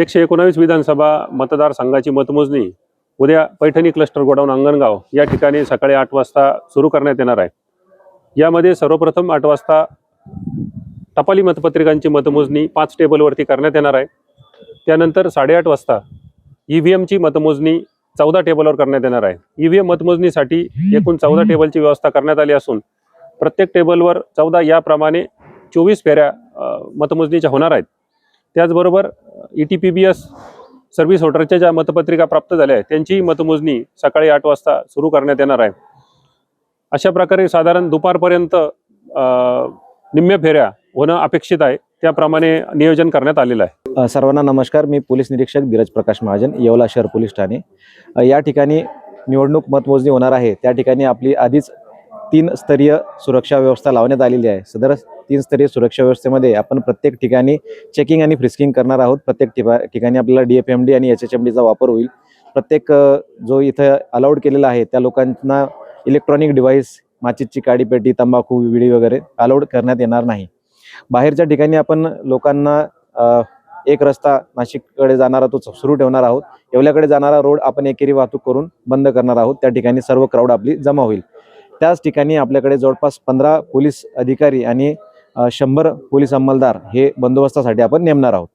एकशे एकोणावीस विधानसभा मतदारसंघाची मतमोजणी उद्या पैठणी क्लस्टर गोडाऊन अंगणगाव या ठिकाणी सकाळी आठ वाजता सुरू करण्यात येणार आहे. यामध्ये सर्वप्रथम आठ वाजता टपाली मतपत्रिकांची मतमोजणी पाच टेबलवरती करण्यात येणार आहे. त्यानंतर साडेआठ वाजता ई व्ही एमची मतमोजणी चौदा टेबलवर करण्यात येणार आहे. ई व्ही एम मतमोजणीसाठी एकूण चौदा टेबलची व्यवस्था करण्यात आली असून प्रत्येक टेबलवर चौदा याप्रमाणे चोवीस फेऱ्या मतमोजणीच्या होणार आहेत. त्याचबरोबर E T P B S service होटरच्या ज्या मतपत्रिका प्राप्त झाल्या आहेत त्यांची मतमोजणी सकाळी आठ वाजता सुरू करण्यात येणार आहे. अशा प्रकारे साधारण दुपारपर्यंत अ, निम्म्या फेऱ्या होणं अपेक्षित आहे. त्याप्रमाणे नियोजन करण्यात आलेलं आहे. सर्वांना नमस्कार. मी पोलीस निरीक्षक धीरज प्रकाश महाजन येवला शहर पोलीस ठाणे. या ठिकाणी निवडणूक मतमोजणी होणार आहे. त्या ठिकाणी आपली आधीच तीन स्तरीय सुरक्षा व्यवस्था लावण्यात आलेली आहे. सदर तीन स्तरीय सुरक्षा व्यवस्थेमध्ये आपण प्रत्येक ठिकाणी चेकिंग आणि फ्रिस्किंग करणार आहोत. प्रत्येक ठिका ठिकाणी आपल्याला डी एफ एम डी आणि एच एच एम डीचा वापर होईल. प्रत्येक जो इथं अलाउड केलेला आहे त्या लोकांना इलेक्ट्रॉनिक डिव्हाइस माचीसची काडीपेटी तंबाखू विडी वगैरे अलाउड करण्यात येणार नाही. बाहेरच्या ठिकाणी आपण लोकांना एक रस्ता नाशिककडे जाणारा तो सुरू ठेवणार आहोत. येवल्याकडे जाणारा रोड आपण एकेरी वाहतूक करून बंद करणार आहोत. त्या ठिकाणी सर्व क्राऊड आपली जमा होईल. त्याच ठिकाणी आपल्याकडे जवळपास पंधरा पोलीस अधिकारी आणि शंभर पोलीस अंमलदार हे बंदोबस्तासाठी आपण नेमणार आहोत.